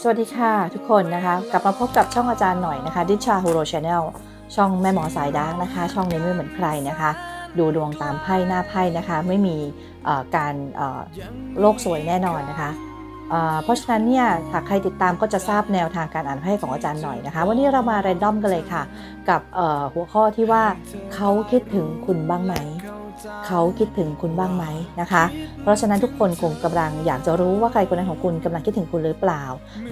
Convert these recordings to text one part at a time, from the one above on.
สวัสดีค่ะทุกคนนะคะ กลับมาพบกับช่องอาจารย์หน่อยนะคะ ดิชาฮูโรชาแนลช่องแม่หมอสายดาร์กนะคะ ช่องนี้ไม่เหมือนใครนะคะ ดูดวงตามไพ่หน้าไพ่นะคะ ไม่มีการโลกสวยแน่นอนนะคะเพราะฉะนั้นเนี่ยถ้าใครติดตามก็จะทราบแนวทางการอ่านไพ่ของอาจารย์หน่อยนะคะ วันนี้เรามาแรนดอมกันเลยค่ะ กับหัวข้อที่ว่าเขาคิดถึงคุณบ้างไหม เขาคิดถึงคุณบ้างไหมนะคะ เพราะฉะนั้นทุกคนคงกำลังอยากจะรู้ว่าใครคนนั้นของคุณกำลังคิดถึงคุณหรือเปล่า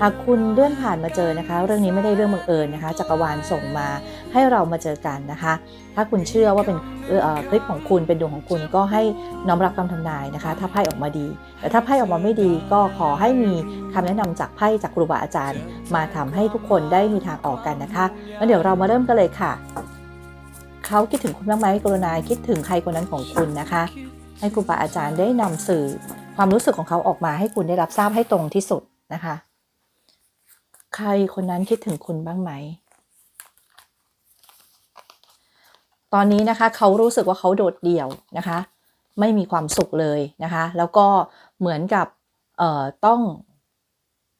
หากคุณเลื่อนผ่านมาเจอนะคะ เรื่องนี้ไม่ได้เรื่องบังเอิญนะคะ จักรวาลส่งมาให้เรามาเจอกันนะคะ ถ้าคุณเชื่อว่าเป็นคลิปของคุณเป็นดวงของคุณก็ให้น้อมรับคำทำนายนะคะ ถ้าไพ่ออกมาดี แต่ถ้าไพ่ออกมาไม่ดีก็ขอให้มีคำแนะนำจากไพ่จากครูบาอาจารย์ มาทำให้ทุกคนได้มีทางออกกันนะคะงั้นเดี๋ยวเรามาเริ่มกันเลยค่ะ เขาคิดถึงคุณบ้างไหมกรุณาคิดถึงใครคนนั้นของคุณนะคะ ให้ครูบาอาจารย์ได้นำสื่อความรู้สึกของเขาออกมาให้คุณได้รับทราบให้ตรงที่สุดนะคะ ใครคนนั้นคิดถึงคุณบ้างไหม ตอนนี้นะคะเขารู้สึกว่าเขาโดดเดี่ยวนะคะ ไม่มีความสุขเลยนะคะ แล้วก็เหมือนกับต้อง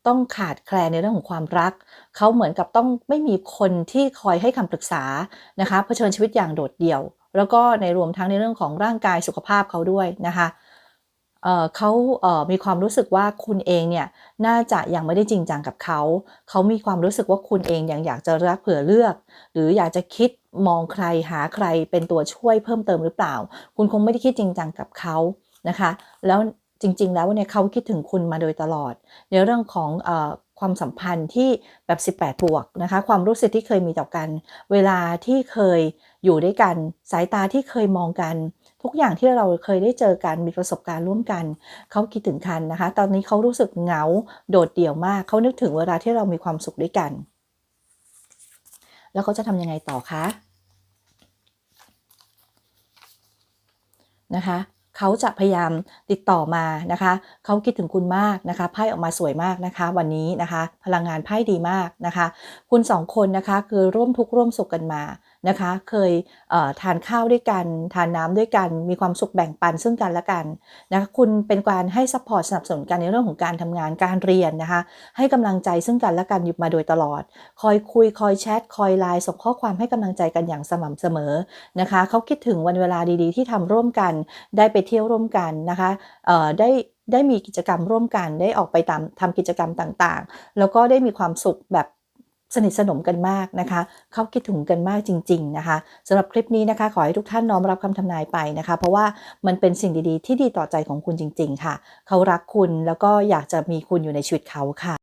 ต้องขาดแคลนในเรื่องของความรัก เขาเหมือนกับต้องไม่มีคนที่คอยให้คำปรึกษานะคะเผชิญชีวิตอย่างโดดเดี่ยว แล้วก็ในรวมทั้งในเรื่องของร่างกายสุขภาพเขาด้วยนะคะเเขาเมีความรู้สึกว่าคุณเองเนี่ยน่าจะยังไม่ได้จริงจังกับเขา เขามีความรู้สึกว่าคุณเองยังอยากจะรักเผื่อเลือก หรืออยากจะคิดมองใครหาใครเป็นตัวช่วยเพิ่มเติมหรือเปล่า คุณคงไม่ได้คิดจริงจังกับเขานะคะ แล้ว จริง ๆ แล้วเนี่ยเขาคิดถึงคุณมาโดยตลอด ในเรื่องของออความสัมพันธ์ที่แบบ 18 บวกนะคะ ความรู้สึกที่เคยมีต่อกัน เวลาที่เคยอยู่ด้วยกัน สายตาที่เคยมองกัน ทุกอย่างที่เราเคยได้เจอกันมีประสบการณ์ร่วมกัน เขาคิดถึงกันนะคะ ตอนนี้เขารู้สึกเหงาโดดเดี่ยวมาก เขานึกถึงเวลาที่เรามีความสุขด้วยกัน แล้วเขาจะทำยังไงต่อคะนะคะ เขาจะพยายามติดต่อมานะคะ เขาคิดถึงคุณมากนะคะไพ่ออกมาสวยมากนะคะ วันนี้นะคะ พลังงานไพ่ดีมากนะคะ คุณสองคนนะคะคือร่วมทุกข์ร่วมสุขกันมา นะคะ เคยเทานข้าวด้วยกัน ทานน้ำด้วยกัน มีความสุขแบ่งปันซึ่งกันและกันนะคะคุณเป็นการให้ซัพพอร์ตสนับสนุนกันในเรื่องของการทำงานการเรียนนะคะ ให้กำลังใจซึ่งกันและกันอยู่มาโดยตลอด คอยคุยคอยแชทคอยไลน์ส่งข้อความให้กำลังใจกันอย่างสม่ำเสมอนะคะเขาคิดถึงวันเวลาดีๆ ที่ทำร่วมกัน ได้ไปเที่ยวร่วมกันนะคะได้ได้มีกิจกรรมร่วมกันได้ออกไปตามทำกิจกรรมต่างๆ แล้วก็ได้มีความสุขแบบ สนิทสนมกันมากนะคะ เขาคิดถึงกันมากจริง ๆ นะคะสำหรับคลิปนี้นะคะ ขอให้ทุกท่านน้อมรับคำทำนายไปนะคะ เพราะว่ามันเป็นสิ่งดีๆ ที่ดีต่อใจของคุณจริง ๆ ค่ะ เขารักคุณแล้วก็อยากจะมีคุณอยู่ในชีวิตเขาค่ะ